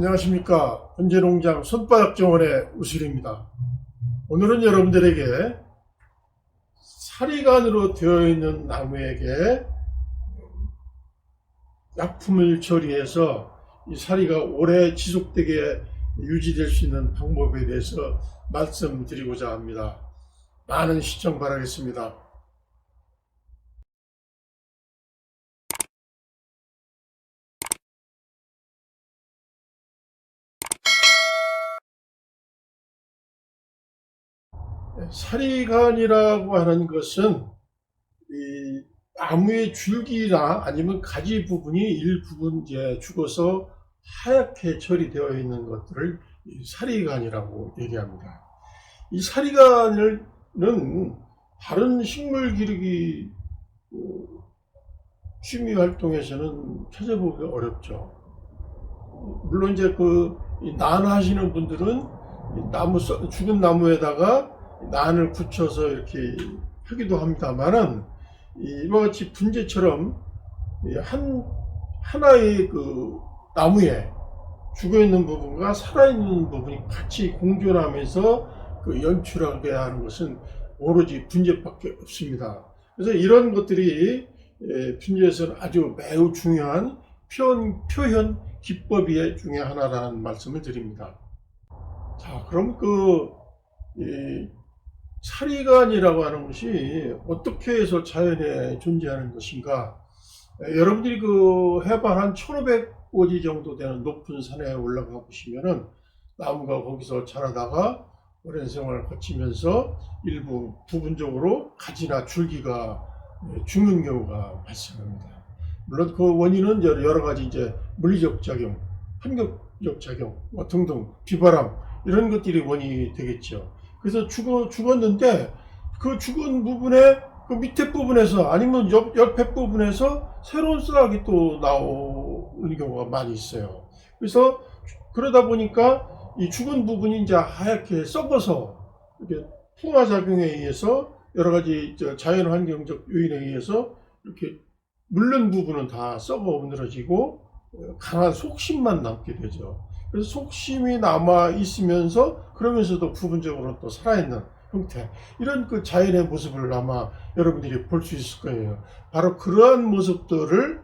안녕하십니까. 현재농장 손바닥 정원의 우슬입니다. 오늘은 여러분들에게 사리간으로 되어 있는 나무에게 약품을 처리해서 이 사리가 오래 지속되게 유지될 수 있는 방법에 대해서 말씀드리고자 합니다. 많은 시청 바라겠습니다. 사리간이라고 하는 것은 이 나무의 줄기나 아니면 가지 부분이 일부분 이제 죽어서 하얗게 처리되어 있는 것들을 이 사리간이라고 얘기합니다. 이 사리간은 다른 식물 기르기 어, 취미 활동에서는 찾아보기 어렵죠. 물론 이제 그 난하시는 분들은 이 나무 써- 죽은 나무에다가 난을 붙여서 이렇게 하기도 합니다만은 이와 같이 분재처럼 이한 하나의 그 나무에 죽어 있는 부분과 살아 있는 부분이 같이 공존하면서 그 연출하게 하는 것은 오로지 분재밖에 없습니다. 그래서 이런 것들이 예, 분재에서는 아주 매우 중요한 표현, 표현 기법 중에 하나라는 말씀을 드립니다. 자, 그럼 그, 이 사리간이라고 하는 것이 어떻게 해서 자연에 존재하는 것인가? 에, 여러분들이 그 해발 한 1500고지 정도 되는 높은 산에 올라가 보시면은 나무가 거기서 자라다가 오랜 생활을 거치면서 일부 부분적으로 가지나 줄기가 에, 죽는 경우가 발생합니다. 물론 그 원인은 여러 가지 이제 물리적 작용, 환경적 작용 뭐 등등 비바람 이런 것들이 원인이 되겠죠. 그래서 죽어 죽었는데 그 죽은 부분에 그 밑에 부분에서 아니면 옆 옆에 부분에서 새로운 싹이 또 나오는 경우가 많이 있어요. 그래서 그러다 보니까 이 죽은 부분이 이제 하얗게 썩어서 이렇게 풍화 작용에 의해서 여러 가지 저 자연 환경적 요인에 의해서 이렇게 물른 부분은 다 썩어 오늘어지고 어, 강한 속심만 남게 되죠. 그래서 속심이 남아 있으면서 그러면서도 부분적으로 또 살아있는 형태 이런 그 자연의 모습을 아마 여러분들이 볼 수 있을 거예요. 바로 그러한 모습들을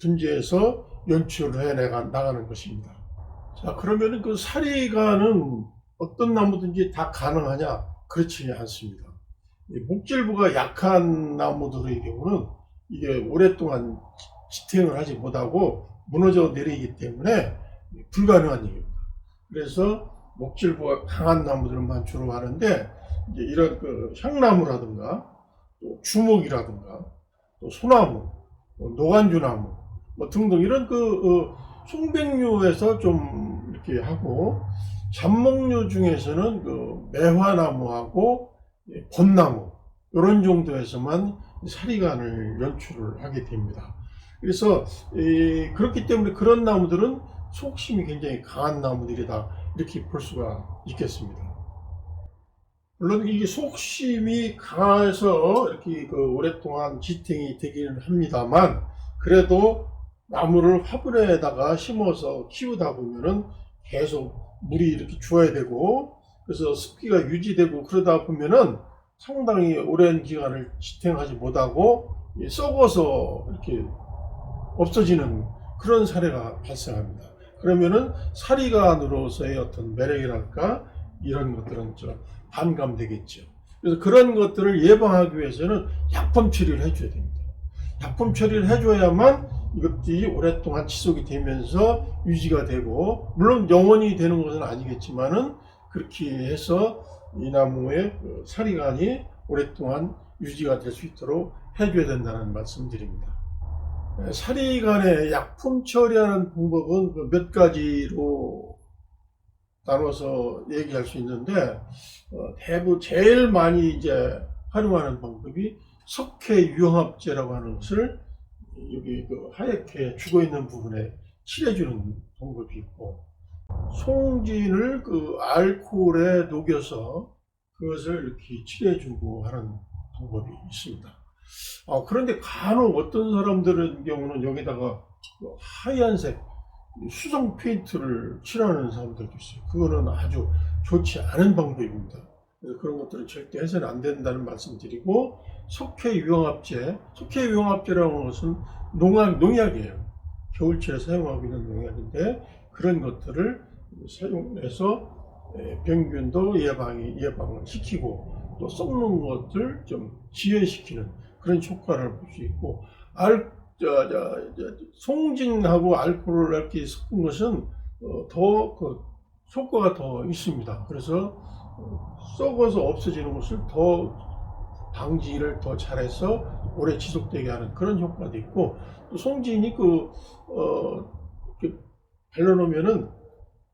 분재해서 연출을 해 나가는 것입니다. 자 그러면은 그 사리가는 어떤 나무든지 다 가능하냐? 그렇지 않습니다. 이 목질부가 약한 나무들의 경우는 이게 오랫동안 지탱을 하지 못하고 무너져 내리기 때문에 불가능한 일입니다. 그래서 목질부가 강한 나무들만 주로 하는데 이제 이런 그 향나무라든가 또 주목이라든가 또 소나무, 뭐 노간주나무 뭐 등등 이런 그 어, 송백류에서 좀 이렇게 하고 잡목류 중에서는 그 매화나무하고 예, 벚나무 이런 정도에서만 사리간을 연출을 하게 됩니다. 그래서 이, 그렇기 때문에 그런 나무들은 속심이 굉장히 강한 나무들이다 이렇게 볼 수가 있겠습니다. 물론 이게 속심이 강해서 이렇게 그 오랫동안 지탱이 되기는 합니다만 그래도 나무를 화분에다가 심어서 키우다 보면은 계속 물이 이렇게 주어야 되고 그래서 습기가 유지되고 그러다 보면은 상당히 오랜 기간을 지탱하지 못하고 이 썩어서 이렇게 없어지는 그런 사례가 발생합니다. 그러면은 사리간으로서의 어떤 매력이랄까 이런 것들은 좀 반감되겠죠. 그래서 그런 것들을 예방하기 위해서는 약품 처리를 해줘야 됩니다. 약품 처리를 해줘야만 이것들이 오랫동안 지속이 되면서 유지가 되고 물론 영원히 되는 것은 아니겠지만은 그렇게 해서 이 나무의 그 사리간이 오랫동안 유지가 될 수 있도록 해줘야 된다는 말씀드립니다. 네, 사리간의 약품 처리하는 방법은 그몇 가지로 나눠서 얘기할 수 있는데 어, 대부분 제일 많이 이제 활용하는 방법이 석회 유형합제라고 하는 것을 여기 그 하얗게 죽어 있는 부분에 칠해주는 방법이 있고 송진을 그 알코올에 녹여서 그것을 이렇게 칠해주고 하는 방법이 있습니다. 아, 그런데 간혹 어떤 사람들은 경우는 여기다가 그 하얀색 수성 페인트를 칠하는 사람들도 있어요. 그거는 아주 좋지 않은 방법입니다. 그런 것들은 절대 해서는 안 된다는 말씀드리고 석회 유황합제, 석회 유황합제라는 것은 농약, 농약이에요. 겨울철에 사용하고 있는 농약인데 그런 것들을 사용해서 에, 병균도 예방이 예방을 시키고 또 썩는 것들 좀 지연시키는 그런 효과를 볼 수 있고 알, 저, 저, 저, 송진하고 알코올을 이렇게 섞은 것은 어, 더그 효과가 더 있습니다. 그래서 어, 썩어서 없어지는 것을 더 방지를 더 잘해서 오래 지속되게 하는 그런 효과도 있고 또 송진이 그 어, 발라놓으면은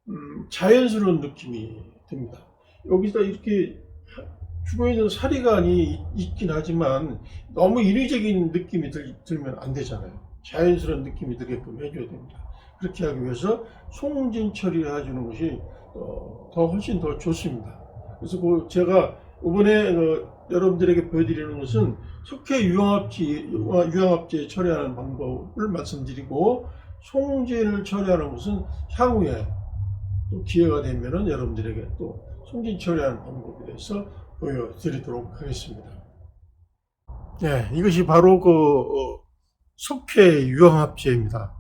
음, 자연스러운 느낌이 듭니다. 여기다 이렇게 하- 주변에 있는 사리간이 있- 있긴 하지만 너무 인위적인 느낌이 들, 들면 안 되잖아요. 자연스러운 느낌이 들게끔 해줘야 됩니다. 그렇게 하기 위해서 송진 처리를 해주는 것이 어, 더 훨씬 더 좋습니다. 그래서 그 제가 이번에 어, 여러분들에게 보여드리는 것은 석회 유황합제, 유황합제 처리하는 방법을 말씀드리고 송진을 처리하는 것은 향후에 또 기회가 되면은 여러분들에게 또 송진 처리하는 방법에 대해서 보여드리도록 하겠습니다. 네, 이것이 바로 그 어, 석회 유황합제입니다.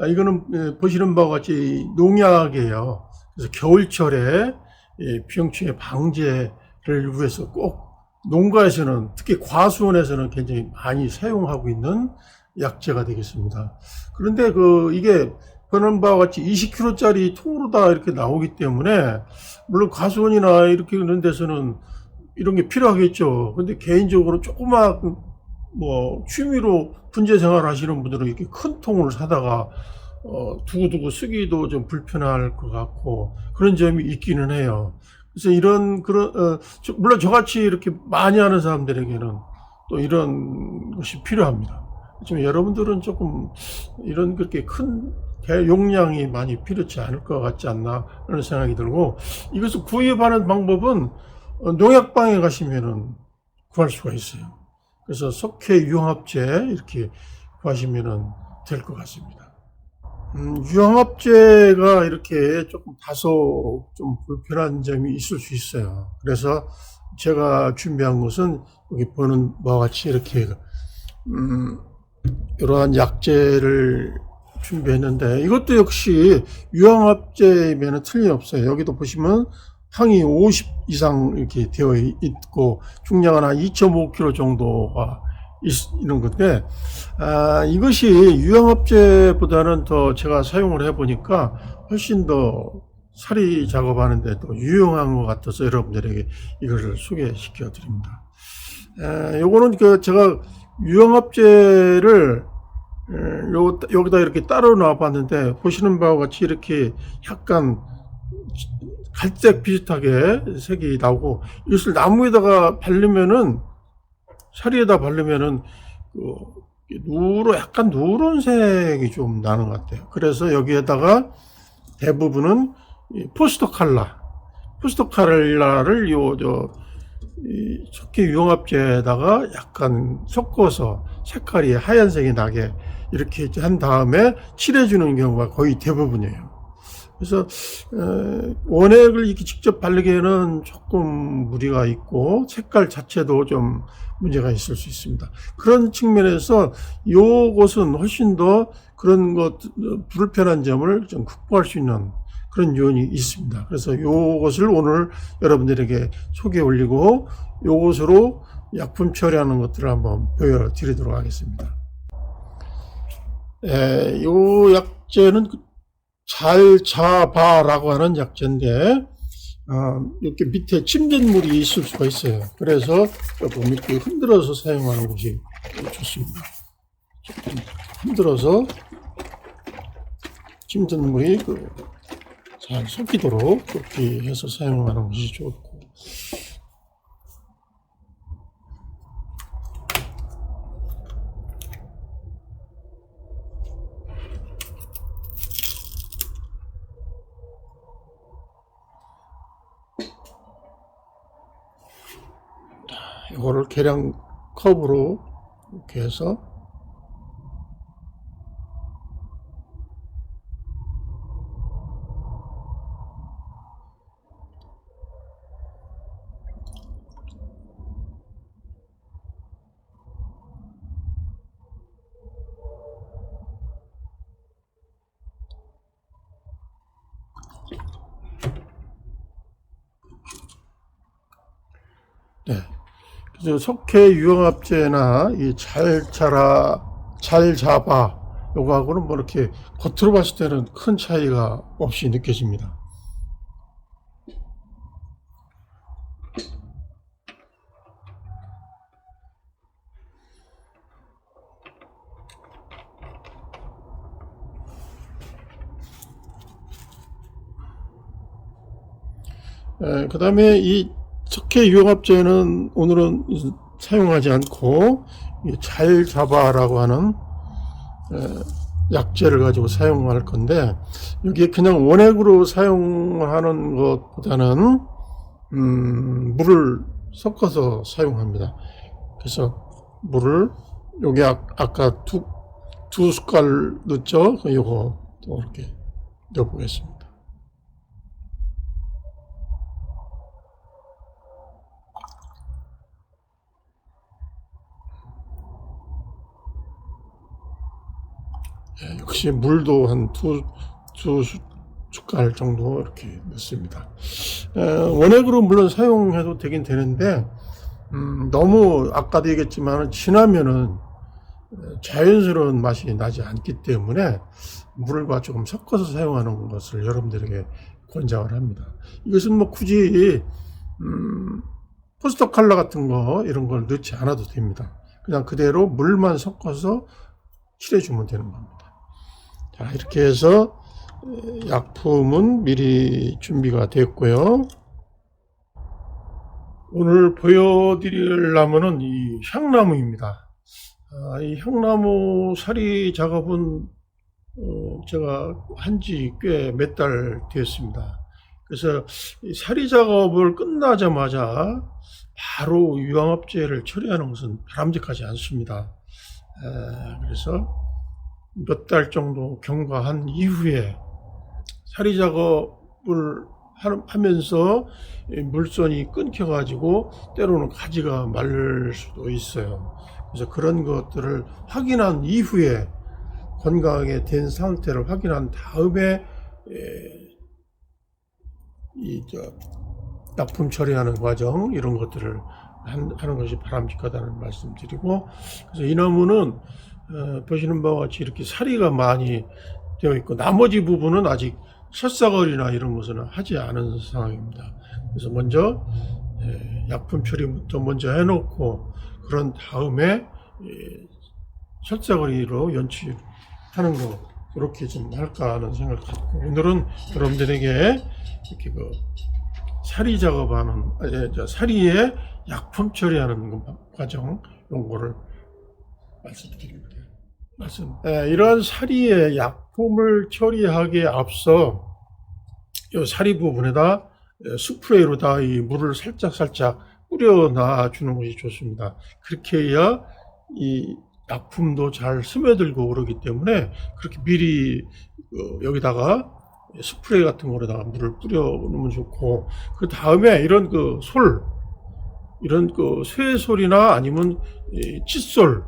아, 이거는 예, 보시는 바와 같이 농약이에요. 그래서 겨울철에 이 병충해 방제를 위해서 꼭 농가에서는 특히 과수원에서는 굉장히 많이 사용하고 있는 약재가 되겠습니다. 그런데 그 이게 보는 바와 같이 20kg짜리 통으로 다 이렇게 나오기 때문에 물론 과수원이나 이렇게 그런 데서는 이런 게 필요하겠죠. 근데 개인적으로 조그맣 뭐 취미로 분재 생활 하시는 분들은 이렇게 큰 통을 사다가 어, 두고두고 쓰기도 좀 불편할 것 같고 그런 점이 있기는 해요. 그래서 이런 그런 어, 저- 물론 저같이 이렇게 많이 하는 사람들에게는 또 이런 것이 필요합니다. 지금 여러분들은 조금 이런 그렇게 큰 대용량이 많이 필요치 않을 것 같지 않나 하는 생각이 들고 이것을 구입하는 방법은 어, 농약방에 가시면은 구할 수가 있어요. 그래서 석회 유황합제 이렇게 구하시면은 될 것 같습니다. 음, 유황합제가 이렇게 조금 다소 좀 불편한 점이 있을 수 있어요. 그래서 제가 준비한 것은 여기 보는 바와 같이 이렇게 음, 이러한 약재를 준비했는데 이것도 역시 유황합제면 틀림없어요. 여기도 보시면 항이 50 이상 이렇게 되어 있고 중량은 한 2.5kg 정도가 있- 있는 건데 아, 이것이 유황합제보다는 더 제가 사용을 해보니까 훨씬 더 사리 작업하는데 더 유용한 것 같아서 여러분들에게 이것을 소개시켜 드립니다. 에, 요거는 그 제가 유황합제를 에, 요, 여기다 이렇게 따로 놔봤는데 보시는 바와 같이 이렇게 약간 갈색 비슷하게 색이 나오고 이것을 나무에다가 바르면은 사리에다 바르면은 그 누런 약간 누런색이 좀 나는 것 같아요. 그래서 여기에다가 대부분은 이 포스터 칼라, 포스터 칼라를 요저 석회 유황합제에다가 약간 섞어서 색깔이 하얀색이 나게 이렇게 한 다음에 칠해주는 경우가 거의 대부분이에요. 그래서 에, 원액을 이렇게 직접 바르기에는 조금 무리가 있고 색깔 자체도 좀 문제가 있을 수 있습니다. 그런 측면에서 요것은 훨씬 더 그런 것 어, 불편한 점을 좀 극복할 수 있는 그런 요인이 있습니다. 그래서 요것을 오늘 여러분들에게 소개 올리고 요것으로 약품 처리하는 것들을 한번 보여드리도록 하겠습니다. 에, 요 약재는 그 잘 자바라고 하는 약재인데 어, 이렇게 밑에 침전물이 있을 수가 있어요. 그래서 조금 이렇게 흔들어서 사용하는 것이 좋습니다. 흔들어서 침전물이 그 잘 섞이도록 그렇게 해서 사용하는 것이 좋고 이거를 계량 컵으로 이렇게 해서 네. 그래서 석회 유형합제나 이잘 자라, 잘 잡아, 요거하고는 뭐 이렇게 겉으로 봤을 때는 큰 차이가 없이 느껴집니다. 그 다음에 이 석회 유형합제는 오늘은 사용하지 않고 이잘 잡아라고 하는 에, 약재를 가지고 사용할 건데 여기에 그냥 원액으로 사용하는 것보다는 음, 물을 섞어서 사용합니다. 그래서 물을 여기 아, 아까 두, 두 숟갈 넣죠? 그 요거 또 이렇게 넣어보겠습니다. 예, 역시 물도 한 두, 숟갈 정도 이렇게 넣습니다. 에, 원액으로 물론 사용해도 되긴 되는데, 음, 너무 아까도 얘기했지만 진하면은 에, 자연스러운 맛이 나지 않기 때문에 물과 조금 섞어서 사용하는 것을 여러분들에게 권장을 합니다. 이것은 뭐 굳이 음, 포스터 컬러 같은 거 이런 걸 넣지 않아도 됩니다. 그냥 그대로 물만 섞어서 칠해주면 되는 겁니다. 자, 이렇게 해서 에, 약품은 미리 준비가 됐고요. 오늘 보여드리려면은 이 향나무입니다. 아, 이 향나무 사리 작업은 어, 제가 한 지 꽤 몇 달 됐습니다. 그래서 이 사리 작업을 끝나자마자 바로 유황업제를 처리하는 것은 바람직하지 않습니다. 에, 그래서 몇 달 정도 경과한 이후에 사리 작업을 하- 하면서 이 물선이 끊겨가지고 때로는 가지가 마를 수도 있어요. 그래서 그런 것들을 확인한 이후에 건강하게 된 상태를 확인한 다음에 에, 이저 납품 처리하는 과정 이런 것들을 한- 하는 것이 바람직하다는 말씀드리고 그래서 이 나무는 어, 보시는 바와 같이 이렇게 사리가 많이 되어 있고 나머지 부분은 아직 설사거리나 이런 것은 하지 않은 상황입니다. 그래서 먼저 예, 약품 처리부터 먼저 해놓고 그런 다음에 예, 설사거리로 연출하는 거 그렇게 좀 할까 하는 생각을 갖고 오늘은 여러분들에게 이렇게 그 사리 작업하는 아, 예, 저 사리에 약품 처리하는 그 과정 거를 말씀드립니다. 말씀. 예, 이러한 사리에 약품을 처리하기에 앞서 이 사리 부분에다 예, 스프레이로다 이 물을 살짝 살짝 뿌려 놔 주는 것이 좋습니다. 그렇게 해야 이 약품도 잘 스며들고 그러기 때문에 그렇게 미리 어, 여기다가 스프레이 같은 거로다가 물을 뿌려 놓으면 좋고 그 다음에 이런 그 솔 이런 그 쇠솔이나 아니면 이 칫솔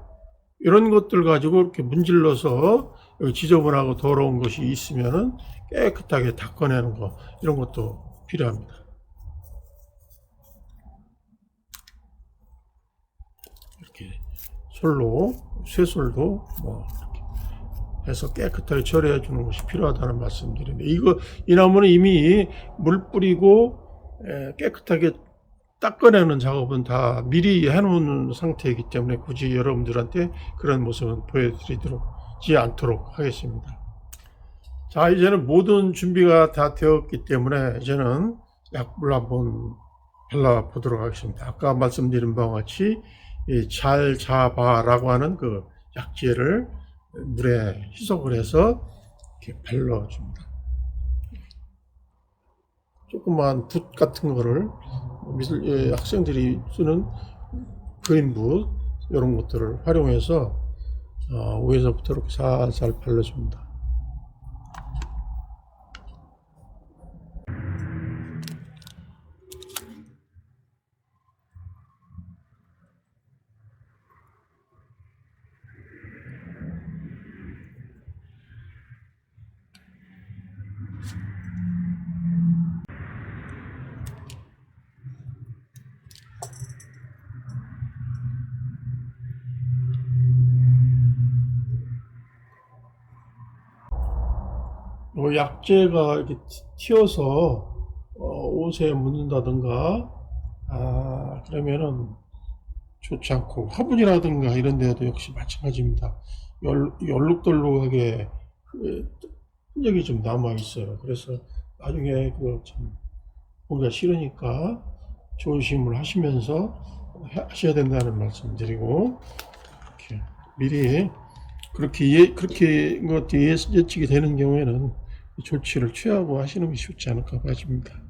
이런 것들 가지고 이렇게 문질러서 지저분하고 더러운 것이 있으면은 깨끗하게 닦아내는 거 이런 것도 필요합니다. 이렇게 솔로 쇠솔도 뭐 해서 깨끗하게 처리해 주는 것이 필요하다는 말씀드립니다. 이거 이 나무는 이미 물 뿌리고 에, 깨끗하게 닦아내는 작업은 다 미리 해놓은 상태이기 때문에 굳이 여러분들한테 그런 모습은 보여드리지 않도록 하겠습니다. 자, 이제는 모든 준비가 다 되었기 때문에 이제는 약물 한번 발라보도록 하겠습니다. 아까 말씀드린 바와 같이 이잘 잡아라고 하는 그 약재를 물에 희석을 해서 이렇게 발라줍니다. 조그만 붓 같은 거를 미술 예, 학생들이 쓰는 그린붓 이런 것들을 활용해서 어, 위에서부터 이렇게 살살 발라줍니다. 뭐 약재가 이렇게 튀- 튀어서 어, 옷에 묻는다든가 아 그러면은 좋지 않고 화분이라든가 이런 데도 역시 마찬가지입니다. 열, 열룩덜룩하게 그 흔적이 좀 남아 있어요. 그래서 나중에 그참 보기가 싫으니까 조심을 하시면서 하- 하셔야 된다는 말씀 드리고 이렇게 미리 그렇게 예, 그렇게 예측이 되는 경우에는 조치를 취하고 하시는 것이 좋지 않을까 봐집니다.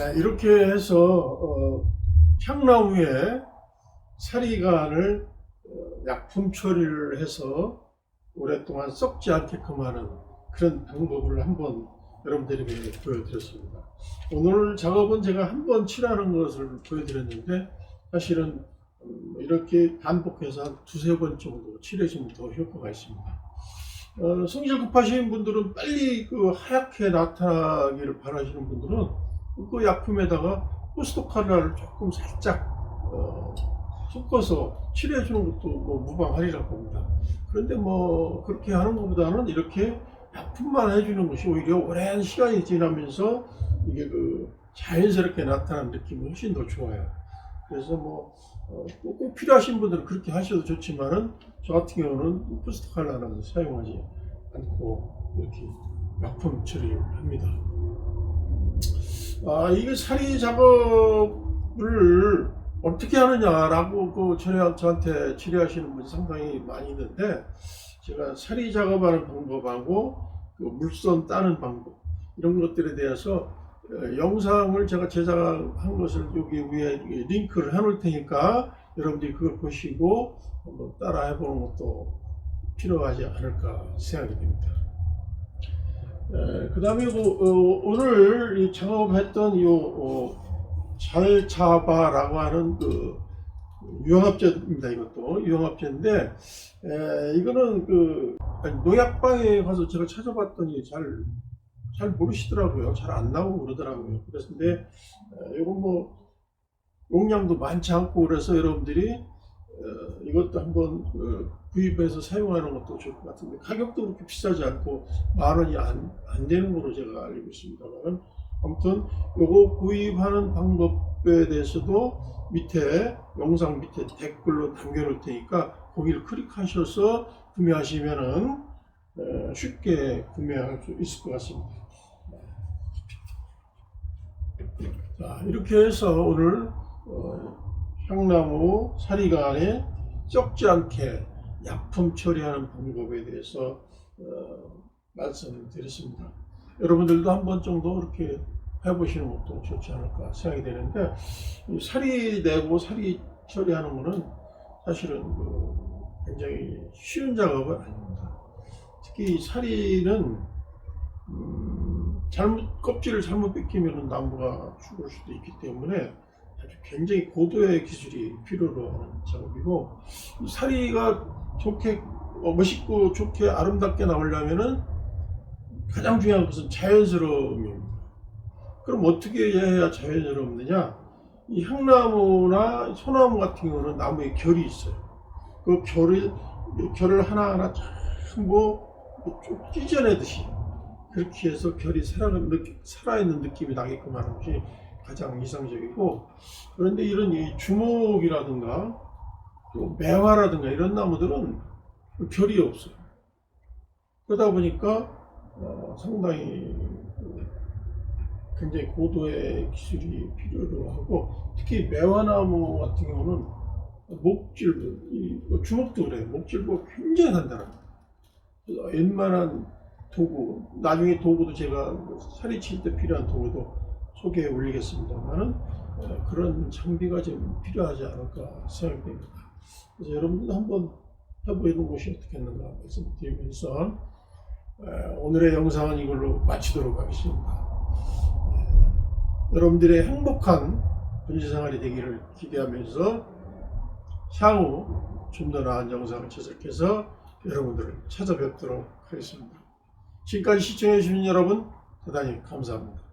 네, 이렇게 해서 어, 향나무에 사리간을 어, 약품 처리를 해서 오랫동안 썩지 않게끔 하는 그런 방법을 한번 여러분들에게 보여드렸습니다. 오늘 작업은 제가 한 번 칠하는 것을 보여드렸는데 사실은 음, 이렇게 반복해서 한 두세 번 정도 칠해주면 더 효과가 있습니다. 어, 성질 급하신 분들은 빨리 그 하얗게 나타나기를 바라시는 분들은 그 약품에다가 포스토카라를 조금 살짝 어, 섞어서 칠해 주는 것도 뭐 무방하리라고 봅니다. 그런데 뭐 그렇게 하는 것보다는 이렇게 약품만 해주는 것이 오히려 오랜 시간이 지나면서 이게 그 자연스럽게 나타나는 느낌이 훨씬 더 좋아요. 그래서 뭐 어, 꼭, 꼭 필요하신 분들은 그렇게 하셔도 좋지만은 저 같은 경우는 포스토칼라는 사용하지 않고 이렇게 약품 처리를 합니다. 아, 이게 사리 작업을 어떻게 하느냐라고 그 저희- 저한테 질의하시는 분이 상당히 많이 있는데 제가 사리 작업하는 방법하고 그 물선 따는 방법 이런 것들에 대해서 어, 영상을 제가 제작한 것을 여기 위에 링크를 해놓을 테니까 여러분들이 그걸 보시고 한번 따라 해보는 것도 필요하지 않을까 생각이 됩니다. 그 다음에 오늘 이 작업했던 요 어, 잘 잡아라고 하는 그 유형합제입니다. 이것도 유형합제인데 에, 이거는 그 아니, 농약방에 가서 제가 찾아봤더니 잘 잘 모르시더라고요. 잘 안 나오고 그러더라고요. 에, 이건 뭐 용량도 많지 않고 그래서 여러분들이 에, 어, 이것도 한번 어, 구입해서 사용하는 것도 좋을 것 같은데 가격도 그렇게 비싸지 않고 만 원이 안, 안 되는 걸로 제가 알고 있습니다만 아무튼 요거 구입하는 방법에 대해서도 밑에 영상 밑에 댓글로 남겨 놓을 테니까 거기를 클릭하셔서 구매하시면은 어, 쉽게 구매할 수 있을 것 같습니다. 자 이렇게 해서 오늘 어, 향나무 사리간에 썩지 않게 약품 처리하는 방법에 대해서 어, 말씀을 드렸습니다. 여러분들도 한 번 정도 이렇게 해보시는 것도 좋지 않을까 생각이 되는데 이 살이 내고 살이 처리하는 것은 사실은 그 굉장히 쉬운 작업은 아닙니다. 특히 이 살이는 음, 잘못 껍질을 잘못 벗기면 나무가 죽을 수도 있기 때문에 아주 굉장히 고도의 기술이 필요로 하는 작업이고 이 사리가 좋게 어, 멋있고 좋게 아름답게 나오려면은 가장 중요한 것은 자연스러움입니다. 그럼 어떻게 해야 자연스럽느냐? 이 향나무나 소나무 같은 경우는 나무에 결이 있어요. 그 결을 결을 하나하나 전부 쭉 찢어내듯이 그렇게 해서 결이 느낌, 살아 있는 느낌이 나게끔 하는 것이 가장 이상적이고 그런데 이런 이 주목이라든가 또 매화라든가 이런 나무들은 결이 없어요. 그러다 보니까 어, 상당히 그 굉장히 고도의 기술이 필요로 하고 특히 매화나무 같은 경우는 목질부, 이 주먹도 그래요. 목질부가 굉장히 단단합니다. 웬만한 도구, 나중에 도구도 제가 살이 칠 때 필요한 도구도 소개해 올리겠습니다만은 어, 그런 장비가 좀 필요하지 않을까 생각됩니다. 그래서 여러분들도 한번 해보는 것이 어떻겠는가 말씀드리면서 에, 오늘의 영상은 이걸로 마치도록 하겠습니다. 에, 여러분들의 행복한 군시생활이 되기를 기대하면서 향후 좀 더 나은 영상을 제작해서 여러분들을 찾아뵙도록 하겠습니다. 지금까지 시청해 주신 여러분 대단히 감사합니다.